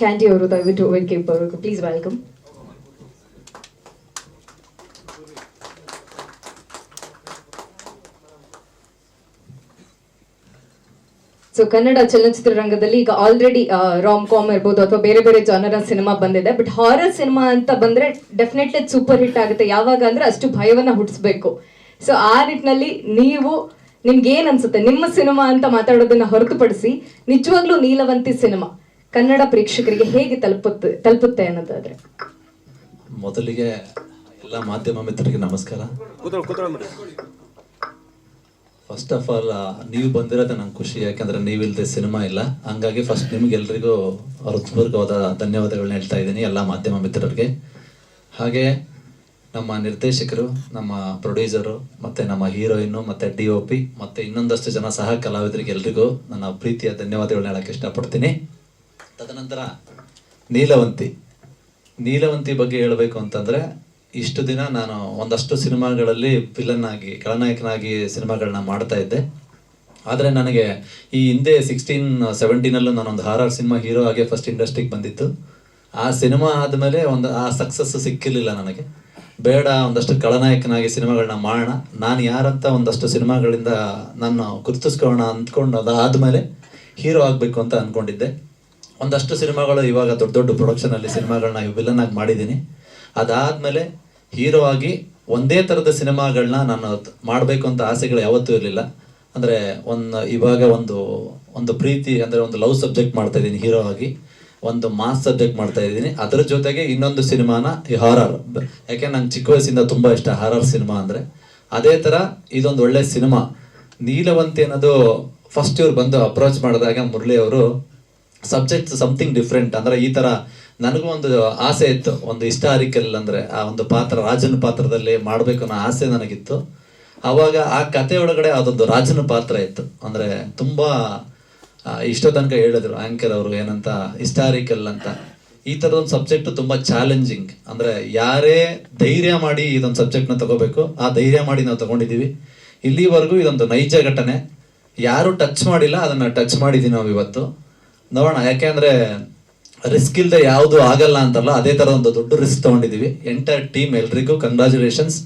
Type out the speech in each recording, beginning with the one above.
Candy ಅವರು ದಯವಿಟ್ಟು ವೇದಿಕೆ ಬರಬೇಕು ಪ್ಲೀಸ್ ವೆಲ್ಕಮ್ ಸೊ ಕನ್ನಡ ಚಲನಚಿತ್ರರಂಗದಲ್ಲಿ ಈಗ ಆಲ್ರೆಡಿ ರಾಮ್ ಕಾಮ್ ಇರ್ಬೋದು ಅಥವಾ ಬೇರೆ ಬೇರೆ ಜಾನರ ಸಿನಿಮಾ ಬಂದಿದೆ. ಬಟ್ ಹಾರರ್ ಸಿನಿಮಾ ಅಂತ ಬಂದ್ರೆ ಡೆಫಿನೆಟ್ಲಿ ಸೂಪರ್ ಹಿಟ್ ಆಗುತ್ತೆ. ಯಾವಾಗ ಅಂದ್ರೆ ಅಷ್ಟು ಭಯವನ್ನ ಹುಟ್ಟಿಸ್ಬೇಕು. ಸೊ ಆ ನಿಟ್ಟಿನಲ್ಲಿ ನೀವು, ನಿಮ್ಗೆ ಏನ್ ಅನ್ಸುತ್ತೆ? ನಿಮ್ಮ ಸಿನಿಮಾ ಅಂತ ಮಾತಾಡೋದನ್ನ ಹೊರತುಪಡಿಸಿ, ನಿಜವಾಗ್ಲೂ ನೀಲವಂತಿ ಸಿನಿಮಾ ಕನ್ನಡ ಪ್ರೇಕ್ಷಕರಿಗೆ ಹೇಗೆ ತಲುಪುತ್ತೆ ತಲುಪುತ್ತೆ ಅನ್ನೋದಾದ್ರೆ? ಮೊದಲಿಗೆ ಎಲ್ಲ ಮಾಧ್ಯಮ ಮಿತ್ರರಿಗೆ ನಮಸ್ಕಾರ. ಫಸ್ಟ್ ಆಫ್ ಆಲ್ ನೀವು ಬಂದಿರೋದೇ ನಂಗೆ ಖುಷಿ ಯಾಕಂದ್ರೆ ನೀವಿಲ್ಲದೆ ಸಿನಿಮಾ ಇಲ್ಲ. ಹಂಗಾಗಿ ಫಸ್ಟ್ ನಿಮ್ಗೆಲ್ರಿಗೂ ಹೃತ್ಪೂರ್ವಕವಾದ ಧನ್ಯವಾದಗಳನ್ನ ಹೇಳ್ತಾ ಇದ್ದೀನಿ ಎಲ್ಲ ಮಾಧ್ಯಮ ಮಿತ್ರರಿಗೆ. ಹಾಗೆ ನಮ್ಮ ನಿರ್ದೇಶಕರು ನಮ್ಮ ಪ್ರೊಡ್ಯೂಸರು ಮತ್ತೆ ನಮ್ಮ ಹೀರೋಯಿನ್ನು ಮತ್ತೆ ಡಿ ಒ ಪಿ ಮತ್ತೆ ಇನ್ನೊಂದಷ್ಟು ಜನ ಸಹ ಕಲಾವಿದರಿಗೆ ಎಲ್ರಿಗೂ ನನ್ನ ಪ್ರೀತಿಯ ಧನ್ಯವಾದಗಳನ್ನ ಹೇಳಕ್ಕೆ ಇಷ್ಟಪಡ್ತೀನಿ. ತದನಂತರ ನೀಲವಂತಿ. ನೀಲವಂತಿ ಬಗ್ಗೆ ಹೇಳಬೇಕು ಅಂತಂದರೆ ಇಷ್ಟು ದಿನ ನಾನು ಒಂದಷ್ಟು ಸಿನಿಮಾಗಳಲ್ಲಿ ವಿಲನ್ ಆಗಿ ಖಳನಾಯಕನಾಗಿ ಸಿನಿಮಾಗಳನ್ನ ಮಾಡ್ತಾ ಇದ್ದೆ. ಆದರೆ ನನಗೆ ಈ ಹಿಂದೆ ಸಿಕ್ಸ್ಟೀನ್ ಸೆವೆಂಟೀನಲ್ಲೂ ನಾನೊಂದು ಹಾರರ್ ಸಿನಿಮಾ ಹೀರೋ ಆಗಿ ಫಸ್ಟ್ ಇಂಡಸ್ಟ್ರಿಗೆ ಬಂದಿತ್ತು. ಆ ಸಿನಿಮಾ ಆದಮೇಲೆ ಒಂದು, ಆ ಸಕ್ಸಸ್ ಸಿಕ್ಕಿರಲಿಲ್ಲ ನನಗೆ. ಬೇಡ, ಒಂದಷ್ಟು ಖಳನಾಯಕನಾಗಿ ಸಿನಿಮಾಗಳನ್ನ ಮಾಡೋಣ. ನಾನು ಯಾರಂತ ಒಂದಷ್ಟು ಸಿನಿಮಾಗಳಿಂದ ನಾನು ಗುರುತಿಸ್ಕೊಳ್ಳೋಣ ಅಂದ್ಕೊಂಡು ಅದಾದಮೇಲೆ ಹೀರೋ ಆಗಬೇಕು ಅಂತ ಅಂದ್ಕೊಂಡಿದ್ದೆ ಒಂದಷ್ಟು ಸಿನಿಮಾಗಳು ಇವಾಗ ದೊಡ್ಡ ದೊಡ್ಡ ಪ್ರೊಡಕ್ಷನಲ್ಲಿ ಸಿನಿಮಾಗಳನ್ನ ವಿಲನ್ ಆಗಿ ಮಾಡಿದ್ದೀನಿ. ಅದಾದಮೇಲೆ ಹೀರೋ ಆಗಿ ಒಂದೇ ತರದ ಸಿನಿಮಾಗಳನ್ನ ನಾನು ಮಾಡಬೇಕು ಅಂತ ಆಸೆಗಳು ಯಾವತ್ತೂ ಇರಲಿಲ್ಲ. ಅಂದ್ರೆ ಒಂದು ಇವಾಗ ಒಂದು ಒಂದು ಪ್ರೀತಿ ಅಂದ್ರೆ ಒಂದು ಲವ್ ಸಬ್ಜೆಕ್ಟ್ ಮಾಡ್ತಾ ಇದ್ದೀನಿ ಹೀರೋ ಆಗಿ. ಒಂದು ಮಾಸ್ ಸಬ್ಜೆಕ್ಟ್ ಮಾಡ್ತಾ ಇದ್ದೀನಿ. ಅದರ ಜೊತೆಗೆ ಇನ್ನೊಂದು ಸಿನಿಮಾನ ಈ ಹಾರರ್ ಯಾಕೆ ನಂಗೆ ಚಿಕ್ಕ ವಯಸ್ಸಿಂದ ತುಂಬಾ ಇಷ್ಟ ಹಾರರ್ ಸಿನಿಮಾ ಅಂದ್ರೆ. ಅದೇ ತರ ಇದೊಂದು ಒಳ್ಳೆ ಸಿನಿಮಾ. ನೀಲವಂತಿ ಅನ್ನೋದು ಫಸ್ಟ್ ಇವ್ರು ಬಂದು ಅಪ್ರೋಚ್ ಮಾಡಿದಾಗ ಮುರಳಿ ಅವರು ಸಬ್ಜೆಕ್ಟ್ ಸಮಥಿಂಗ್ ಡಿಫ್ರೆಂಟ್ ಅಂದ್ರೆ ಈ ತರ ನನಗೂ ಒಂದು ಆಸೆ ಇತ್ತು. ಒಂದು ಹಿಸ್ಟಾರಿಕಲ್ ಅಂದ್ರೆ, ಆ ಒಂದು ಪಾತ್ರ, ರಾಜನ ಪಾತ್ರದಲ್ಲಿ ಮಾಡಬೇಕು ಅನ್ನೋ ಆಸೆ ನನಗಿತ್ತು. ಅವಾಗ ಆ ಕಥೆಯೊಳಗಡೆ ಅದೊಂದು ರಾಜನ ಪಾತ್ರ ಇತ್ತು. ಅಂದ್ರೆ ತುಂಬಾ ಇಷ್ಟೋ ತನಕ ಹೇಳಿದ್ರು ಆಂಕರ್ ಅವರು ಏನಂತ, ಹಿಸ್ಟಾರಿಕಲ್ ಅಂತ. ಈ ತರದ ಒಂದು ಸಬ್ಜೆಕ್ಟ್ ತುಂಬಾ ಚಾಲೆಂಜಿಂಗ್ ಅಂದ್ರೆ ಯಾರೇ ಧೈರ್ಯ ಮಾಡಿ ಇದೊಂದು ಸಬ್ಜೆಕ್ಟ್ನ ತಗೋಬೇಕು, ಆ ಧೈರ್ಯ ಮಾಡಿ ನಾವು ತಗೊಂಡಿದ್ದೀವಿ. ಇಲ್ಲಿವರೆಗೂ ಇದೊಂದು ನೈಜ ಘಟನೆ. ಯಾರು ಟಚ್ ಮಾಡಿಲ್ಲ, ಅದನ್ನ ಟಚ್ ಮಾಡಿದೀವಿ ನಾವು ಇವತ್ತು ನೋಡೋಣ, ಯಾಕೆಂದ್ರೆ ರಿಸ್ಕ್ ಇಲ್ಲದೆ ಯಾವುದು ಆಗಲ್ಲ ಅಂತಲ್ಲ, ಅದೇ ತರ ಒಂದು ದೊಡ್ಡ ರಿಸ್ಕ್ ತಗೊಂಡಿದೀವಿ ಎಂಟೈರ್ ಟೀಮ್ ಎಲ್ರಿಗೂ ಕಂಗ್ರಾಚುಲೇಷನ್ಸ್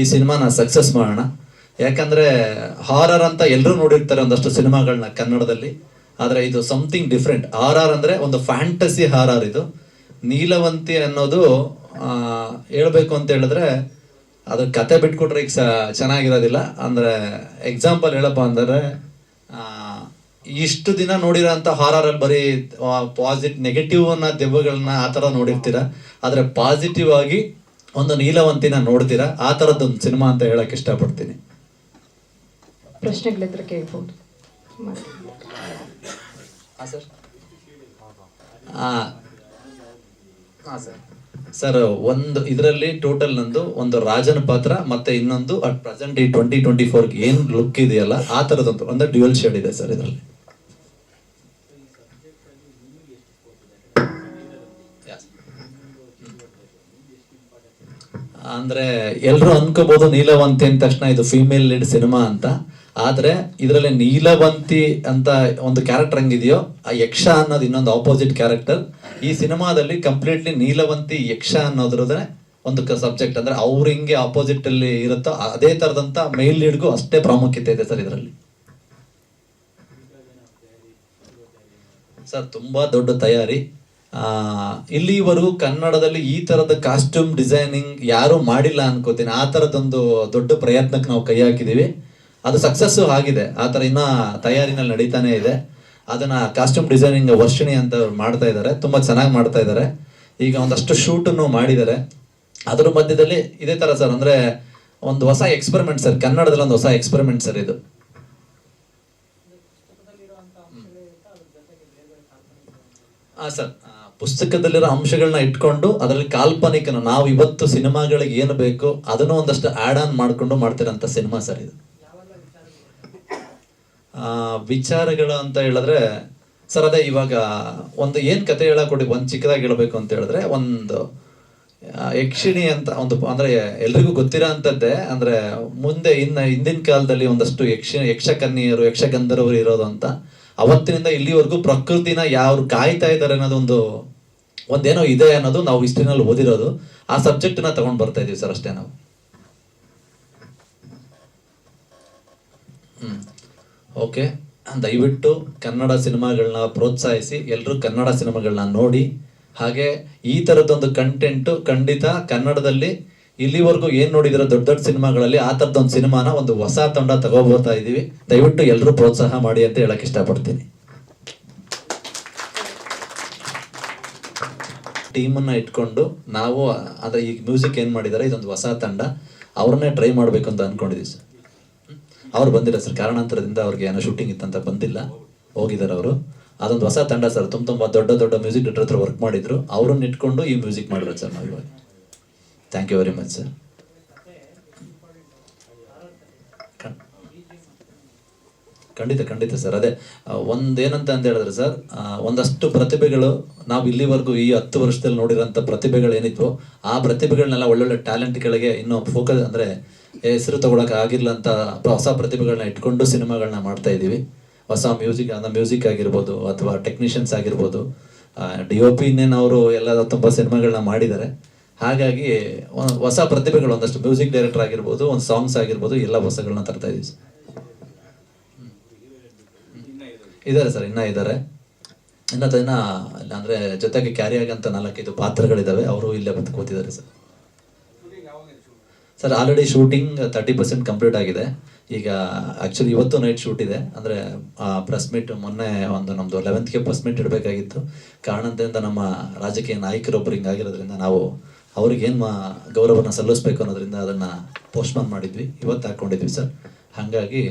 ಈ ಸಿನಿಮಾನ ಸಕ್ಸಸ್ ಮಾಡೋಣ. ಯಾಕಂದ್ರೆ ಹಾರರ್ ಅಂತ ಎಲ್ಲರೂ ನೋಡಿರ್ತಾರೆ ಒಂದಷ್ಟು ಸಿನಿಮಾಗಳನ್ನ ಕನ್ನಡದಲ್ಲಿ. ಆದ್ರೆ ಇದು ಸಮಥಿಂಗ್ ಡಿಫ್ರೆಂಟ್ ಆರ್ ಆರ್ ಅಂದ್ರೆ ಒಂದು ಫ್ಯಾಂಟಸಿ ಹಾರರ್ ಇದು. ನೀಲವಂತಿ ಅನ್ನೋದು ಹೇಳ್ಬೇಕು ಅಂತ ಹೇಳಿದ್ರೆ ಅದ್ರ ಕತೆ ಬಿಟ್ಕೊಟ್ರೆ ಈಗ ಚೆನ್ನಾಗಿರೋದಿಲ್ಲ. ಅಂದ್ರೆ ಎಕ್ಸಾಂಪಲ್ ಹೇಳಪ್ಪ ಅಂದ್ರೆ ಇಷ್ಟು ದಿನ ನೋಡಿರೋಂಥ ಹಾರರ್ ಅಲ್ಲಿ ಬರೀ ಪಾಸಿಟಿವ್ ನೆಗೆಟಿವ್ ಅನ್ನ ದೆವ್ವಗಳನ್ನ ಆ ತರ ನೋಡಿರ್ತೀರ. ಆದರೆ ಪಾಸಿಟಿವ್ ಆಗಿ ಒಂದು ನೀಲವಂತಿನ ನೋಡ್ತೀರಾ. ಆ ಥರದ್ದೊಂದು ಸಿನಿಮಾ ಅಂತ ಹೇಳಕ್ ಇಷ್ಟಪಡ್ತೀನಿ. ಪ್ರಶ್ನೆಗಳಿದ್ರೆ ಕೇಳ್ಬೋದು. ಸರ್. ಒಂದು ಇದರಲ್ಲಿ ಟೋಟಲ್ ನಂದು ಒಂದು ರಾಜನ ಪಾತ್ರ ಮತ್ತೆ ಇನ್ನೊಂದು ಅಟ್ ಪ್ರೆಸೆಂಟ್ ಈ ಟ್ವೆಂಟಿ ಟ್ವೆಂಟಿ ಫೋರ್ಗೆ ಏನು ಲುಕ್ ಇದೆಯಲ್ಲ ಆ ತರದೊಂದು ಒಂದು ಡ್ಯುಯಲ್ ಶೇಡ್ ಇದೆ ಸರ್ ಇದರಲ್ಲಿ. ಅಂದ್ರೆ ಎಲ್ರು ಅನ್ಕೋಬಹುದು ನೀಲವಂತಿ ಅಂದ ತಕ್ಷಣ ಇದು ಫಿಮೇಲ್ ಲೀಡ್ ಸಿನಿಮಾ ಅಂತ. ಆದ್ರೆ ಇದರಲ್ಲಿ ನೀಲವಂತಿ ಅಂತ ಒಂದು ಕ್ಯಾರೆಕ್ಟರ್ ಹಂಗಿದೆಯೋ, ಆ ಯಕ್ಷ ಅನ್ನೋದು ಇನ್ನೊಂದು ಆಪೋಸಿಟ್ ಕ್ಯಾರೆಕ್ಟರ್ ಈ ಸಿನಿಮಾದಲ್ಲಿ ಕಂಪ್ಲೀಟ್ಲಿ ನೀಲವಂತಿ, ಯಕ್ಷ ಅನ್ನೋದ್ರದೇ ಒಂದು ಸಬ್ಜೆಕ್ಟ್ ಅಂದ್ರೆ ಅವ್ರು ಹಿಂಗೆ ಆಪೋಸಿಟ್ ಅಲ್ಲಿ ಇರುತ್ತೋ, ಅದೇ ತರದಂತ ಮೇಲ್ ಲೀಡ್ಗೂ ಅಷ್ಟೇ ಪ್ರಾಮುಖ್ಯತೆ ಇದೆ ಸರ್ ಇದರಲ್ಲಿ. ಸರ್, ತುಂಬಾ ದೊಡ್ಡ ತಯಾರಿ. ಇಲ್ಲಿವರೆಗೂ ಕನ್ನಡದಲ್ಲಿ ಈ ತರದ ಕಾಸ್ಟ್ಯೂಮ್ ಡಿಸೈನಿಂಗ್ ಯಾರು ಮಾಡಿಲ್ಲ ಅನ್ಕೋತೀನಿ. ಆ ತರದೊಂದು ದೊಡ್ಡ ಪ್ರಯತ್ನಕ್ಕೆ ನಾವು ಕೈ ಹಾಕಿದೀವಿ. ಅದು ಸಕ್ಸಸ್ ಆಗಿದೆ. ಆ ತರ ಇನ್ನ ತಯಾರಿನಲ್ಲಿ ನಡೀತಾನೆ ಇದೆ. ಅದನ್ನ ಕಾಸ್ಟ್ಯೂಮ್ ಡಿಸೈನಿಂಗ್ ವರ್ಷಿಣಿ ಅಂತ ಮಾಡ್ತಾ ಇದ್ದಾರೆ. ತುಂಬಾ ಚೆನ್ನಾಗಿ ಮಾಡ್ತಾ ಇದ್ದಾರೆ. ಈಗ ಒಂದಷ್ಟು ಶೂಟನ್ನು ಮಾಡಿದ್ದಾರೆ. ಅದರ ಮಧ್ಯದಲ್ಲಿ ಇದೇ ತರ ಸರ್ ಅಂದ್ರೆ ಒಂದು ಹೊಸ ಎಕ್ಸ್ಪೆರಿಮೆಂಟ್ ಸರ್ ಕನ್ನಡದಲ್ಲಿ ಒಂದು ಹೊಸ ಎಕ್ಸ್ಪೆರಿಮೆಂಟ್ ಸರ್ ಇದು. ಆ ಸರ್ ಪುಸ್ತಕದಲ್ಲಿರೋ ಅಂಶಗಳನ್ನ ಇಟ್ಕೊಂಡು ಅದರಲ್ಲಿ ಕಾಲ್ಪನಿಕನ ನಾವು ಇವತ್ತು ಸಿನಿಮಾಗಳಿಗೆ ಏನು ಬೇಕು ಅದನ್ನು ಒಂದಷ್ಟು ಆ್ಯಡ್ ಆನ್ ಮಾಡಿಕೊಂಡು ಮಾಡ್ತಿರೋಂಥ ಸಿನಿಮಾ ಸರ್ ಇದು. ವಿಚಾರಗಳು ಅಂತ ಹೇಳಿದ್ರೆ, ಸರ್ ಅದೇ ಇವಾಗ ಒಂದು ಏನು ಕತೆ ಹೇಳಕೊಡಿ, ಒಂದು ಚಿಕ್ಕದಾಗಿ ಹೇಳಬೇಕು ಅಂತ ಹೇಳಿದ್ರೆ, ಒಂದು ಯಕ್ಷಿಣಿ ಅಂತ ಒಂದು, ಅಂದರೆ ಎಲ್ರಿಗೂ ಗೊತ್ತಿರೋ ಅಂಥದ್ದೇ, ಅಂದರೆ ಮುಂದೆ ಇನ್ನು ಹಿಂದಿನ ಕಾಲದಲ್ಲಿ ಒಂದಷ್ಟು ಯಕ್ಷ, ಯಕ್ಷಕನ್ಯರು, ಯಕ್ಷಗಂಧರವರು ಇರೋದು ಅಂತ, ಅವತ್ತಿನಿಂದ ಇಲ್ಲಿವರೆಗೂ ಪ್ರಕೃತಿನ ಯಾರು ಕಾಯ್ತಾ ಇದ್ದಾರೆ ಅನ್ನೋದೊಂದು ಒಂದೇನೋ ಇದೆ ಅನ್ನೋದು ನಾವು ಹಿಸ್ಟ್ರಿನಲ್ಲಿ ಓದಿರೋದು, ಆ ಸಬ್ಜೆಕ್ಟ್ನ ತಗೊಂಡ್ ಬರ್ತಾ ಇದೀವಿ ಸರ್ ಅಷ್ಟೇ ನಾವು. ಓಕೆ. ದಯವಿಟ್ಟು ಕನ್ನಡ ಸಿನಿಮಾಗಳನ್ನ ಪ್ರೋತ್ಸಾಹಿಸಿ ಎಲ್ಲರೂ ಕನ್ನಡ ಸಿನಿಮಾಗಳನ್ನ ನೋಡಿ. ಹಾಗೆ ಈ ಥರದ್ದೊಂದು ಕಂಟೆಂಟು ಖಂಡಿತ ಕನ್ನಡದಲ್ಲಿ ಇಲ್ಲಿವರೆಗೂ ಏನ್ ನೋಡಿದಿರೋ ದೊಡ್ಡ ದೊಡ್ಡ ಸಿನಿಮಾಗಳಲ್ಲಿ ಆ ಥರದ್ದೊಂದು ಸಿನಿಮಾನ ಒಂದು ಹೊಸ ತಂಡ ತಗೋಬೋತಾ ಇದೀವಿ. ದಯವಿಟ್ಟು ಎಲ್ಲರೂ ಪ್ರೋತ್ಸಾಹ ಮಾಡಿ ಅಂತ ಹೇಳಕ್ ಇಷ್ಟಪಡ್ತೀನಿ. ಟೀಮನ್ನ ಇಟ್ಕೊಂಡು ನಾವು ಅದರ ಈಗ ಮ್ಯೂಸಿಕ್ ಏನು ಮಾಡಿದ್ದಾರೆ ಇದೊಂದು ಹೊಸ ತಂಡ. ಅವ್ರನ್ನೇ ಟ್ರೈ ಮಾಡಬೇಕು ಅಂತ ಅಂದ್ಕೊಂಡಿದ್ದೀವಿ ಸರ್. ಅವ್ರು ಬಂದಿಲ್ಲ ಸರ್. ಕಾರಣಾಂತರದಿಂದ ಅವ್ರಿಗೆ ಏನೋ ಶೂಟಿಂಗ್ ಇತ್ತಂತ ಬಂದಿಲ್ಲ. ಹೋಗಿದ್ದಾರೆ ಅವರು. ಅದೊಂದು ಹೊಸ ತಂಡ ಸರ್. ತುಂಬ ತುಂಬ ದೊಡ್ಡ ದೊಡ್ಡ ಮ್ಯೂಸಿಕ್ ಡೈರೆಕ್ಟರ್ ಹತ್ರ ವರ್ಕ್ ಮಾಡಿದ್ರು. ಅವ್ರನ್ನ ಇಟ್ಕೊಂಡು ಈ ಮ್ಯೂಸಿಕ್ ಮಾಡಿರೋದು ಸರ್ ನಾವು ಇವಾಗ thank you very much sir ಖಂಡಿತ ಖಂಡಿತ ಸರ್. ಅದೇ ಒಂದೇನಂತ ಅಂತ ಹೇಳಿದ್ರೆ ಸರ್ ಒಂದಷ್ಟು ಪ್ರತಿಭೆಗಳು ನಾವು ಇಲ್ಲಿವರೆಗೂ ಈ ಹತ್ತು ವರ್ಷದಲ್ಲಿ ನೋಡಿರೋಂಥ ಪ್ರತಿಭೆಗಳು ಏನಿತ್ತು ಆ ಪ್ರತಿಭೆಗಳನ್ನೆಲ್ಲ ಒಳ್ಳೊಳ್ಳೆ ಟ್ಯಾಲೆಂಟ್ಗಳಿಗೆ ಇನ್ನೂ ಫೋಕಸ್ ಅಂದರೆ ಹೆಸರು ತಗೊಳಕ್ಕೆ ಆಗಿಲ್ಲ ಅಂತ ಹೊಸ ಪ್ರತಿಭೆಗಳನ್ನ ಇಟ್ಕೊಂಡು ಸಿನಿಮಾಗಳನ್ನ ಮಾಡ್ತಾ ಇದ್ದೀವಿ. ಹೊಸ ಮ್ಯೂಸಿಕ್ ಅಂದ್ರೆ ಮ್ಯೂಸಿಕ್ ಆಗಿರ್ಬೋದು ಅಥವಾ ಟೆಕ್ನಿಷಿಯನ್ಸ್ ಆಗಿರ್ಬೋದು ಡಿ ಒ ಪಿ ಇನ್ನೇನು ಅವರು ಎಲ್ಲ ತುಂಬ ಸಿನಿಮಾಗಳನ್ನ ಮಾಡಿದ್ದಾರೆ. ಹಾಗಾಗಿ ಹೊಸ ಪ್ರತಿಭೆಗಳು ಒಂದಷ್ಟು ಮ್ಯೂಸಿಕ್ ಡೈರೆಕ್ಟರ್ ಆಗಿರ್ಬೋದು, ಒಂದು ಸಾಂಗ್ಸ್ ಆಗಿರ್ಬೋದು, ಎಲ್ಲ ಹೊಸಗಳನ್ನ ತರ್ತಾ ಇದೀವಿ ಸರ್ ಇದ್ದಾರೆ ಸರ್, ಇನ್ನ ಇದ್ದಾರೆ. ಇನ್ನ ಇಲ್ಲ ಅಂದ್ರೆ ಜೊತೆಗೆ ಕ್ಯಾರಿ ಆಗಂತ ನಾಲ್ಕೈದು ಪಾತ್ರಗಳಿದಾವೆ, ಅವರು ಇಲ್ಲೇ ಬಂದು ಕೂತಿದ್ದಾರೆ sir. Sir already shooting thirty percent complete ಆಗಿದೆ. ಈಗ ಆಕ್ಚುಲಿ ಇವತ್ತು ನೈಟ್ ಶೂಟ್ ಇದೆ. ಅಂದ್ರೆ ಪ್ರೆಸ್ ಮೀಟ್ ಮೊನ್ನೆ ಒಂದು ನಮ್ದು ಲೆವೆಂತ್ಗೆ ಪ್ರೆಸ್ ಮೀಟ್ ಇಡಬೇಕಾಗಿತ್ತು. ಕಾರಣದಿಂದ ನಮ್ಮ ರಾಜಕೀಯ ನಾಯಕರೊಬ್ಬರು ಹಿಂಗಾಗಿರೋದ್ರಿಂದ ನಾವು ಅವ್ರಿಗೆ ಏನು ಗೌರವನ ಸಲ್ಲಿಸ್ಬೇಕು ಅನ್ನೋದ್ರಿಂದ ಅದನ್ನ ಪೋಸ್ಟ್ಮಾನ್ ಮಾಡಿದ್ವಿ. ಇವತ್ತು ಹಾಕೊಂಡಿದ್ವಿ ಸರ್. ಹಾಗಾಗಿ